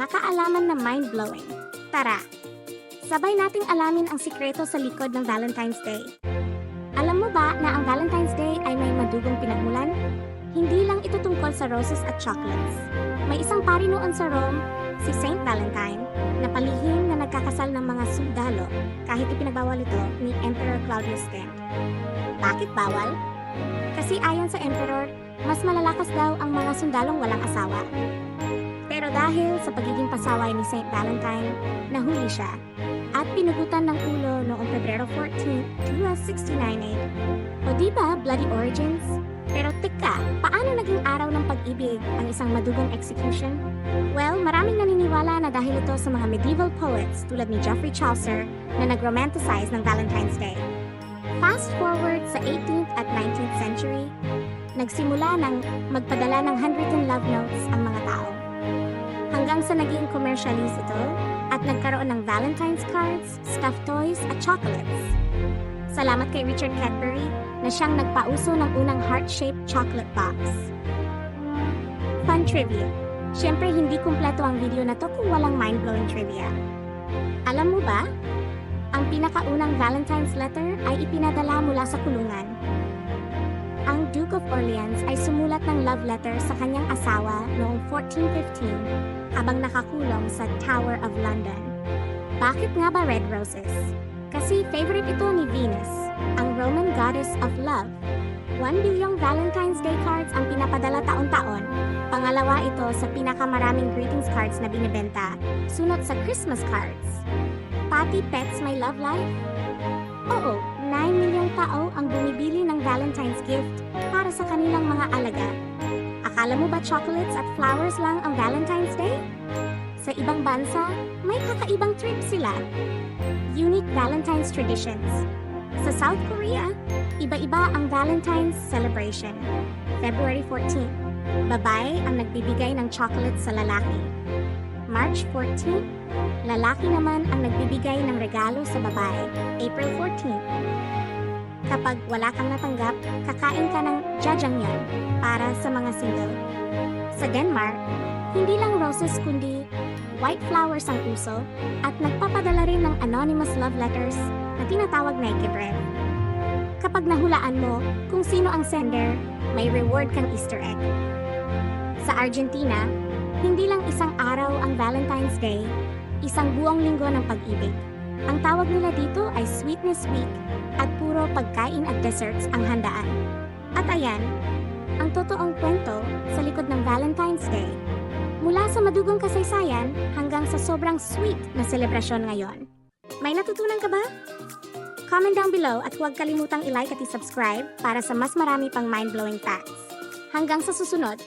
Mga kaalaman na mind-blowing. Tara, sabay nating alamin ang sikreto sa likod ng Valentine's Day. Alam mo ba na ang Valentine's Day ay may madugong pinagmulan? Hindi lang ito tungkol sa roses at chocolates. May isang pari noon sa Rome, si Saint Valentine, na palihim na nagkakasal ng mga sundalo kahit ipinagbawal ito ni Emperor Claudius X. Bakit bawal? Kasi ayon sa Emperor, mas malalakas daw ang mga sundalong walang asawa. Pero dahil sa pagiging pasaway ni Saint Valentine, nahuli siya at pinugutan ng ulo noong Pebrero 14, 1269 O di ba, bloody origins? Pero teka, paano naging araw ng pag-ibig ang isang madugong execution? Well, maraming naniniwala na dahil ito sa mga medieval poets tulad ni Geoffrey Chaucer na nag-romanticize ng Valentine's Day. Fast forward sa 18th at 19th century, nagsimula ng magpadala ng handwritten love notes ang mga tao. Hanggang sa naging commercialist ito at nagkaroon ng Valentine's cards, stuffed toys at chocolates. Salamat kay Richard Cadbury na siyang nagpauso ng unang heart-shaped chocolate box. Fun trivia. Siyempre hindi kumpleto ang video na to kung walang mind-blowing trivia. Alam mo ba? Ang pinakaunang Valentine's letter ay ipinadala mula sa kulungan. Ang Duke of Orleans ay sumulat ng love letter sa kanyang asawa noong 1415 habang nakakulong sa Tower of London. Bakit nga ba red roses? Kasi favorite ito ni Venus, ang Roman goddess of love. 1 bilyong Valentine's Day cards ang pinapadala taon-taon. Pangalawa ito sa pinakamaraming greetings cards na binibenta, sunod sa Christmas cards. Pati pets may love life? Oo, 9 milyong tao ang bumibili ng Valentine's gift para sa kanilang mga alaga. Akala mo ba chocolates at flowers lang ang Valentine's Day? Sa ibang bansa, may kakaibang trip sila. Unique Valentine's traditions. Sa South Korea, iba-iba ang Valentine's celebration. February 14, babae ang nagbibigay ng chocolate sa lalaki. March 14, lalaki naman ang nagbibigay ng regalo sa babae. April 14, kapag wala kang natanggap, kakain ka ng jajangmyeon para sa mga single. Sa Denmark, hindi lang roses kundi white flowers ang uso at nagpapadala rin ng anonymous love letters na tinatawag na ikibrev. Kapag nahulaan mo kung sino ang sender, may reward kang Easter egg. Sa Argentina, hindi lang isang araw ang Valentine's Day, isang buong linggo ng pag-ibig. Ang tawag nila dito ay Sweetness Week at puro pagkain at desserts ang handaan. At ayan, ang totoong kwento sa likod ng Valentine's Day. Mula sa madugong kasaysayan hanggang sa sobrang sweet na selebrasyon ngayon. May natutunan ka ba? Comment down below at huwag kalimutang i-like at i-subscribe para sa mas marami pang mind-blowing facts. Hanggang sa susunod,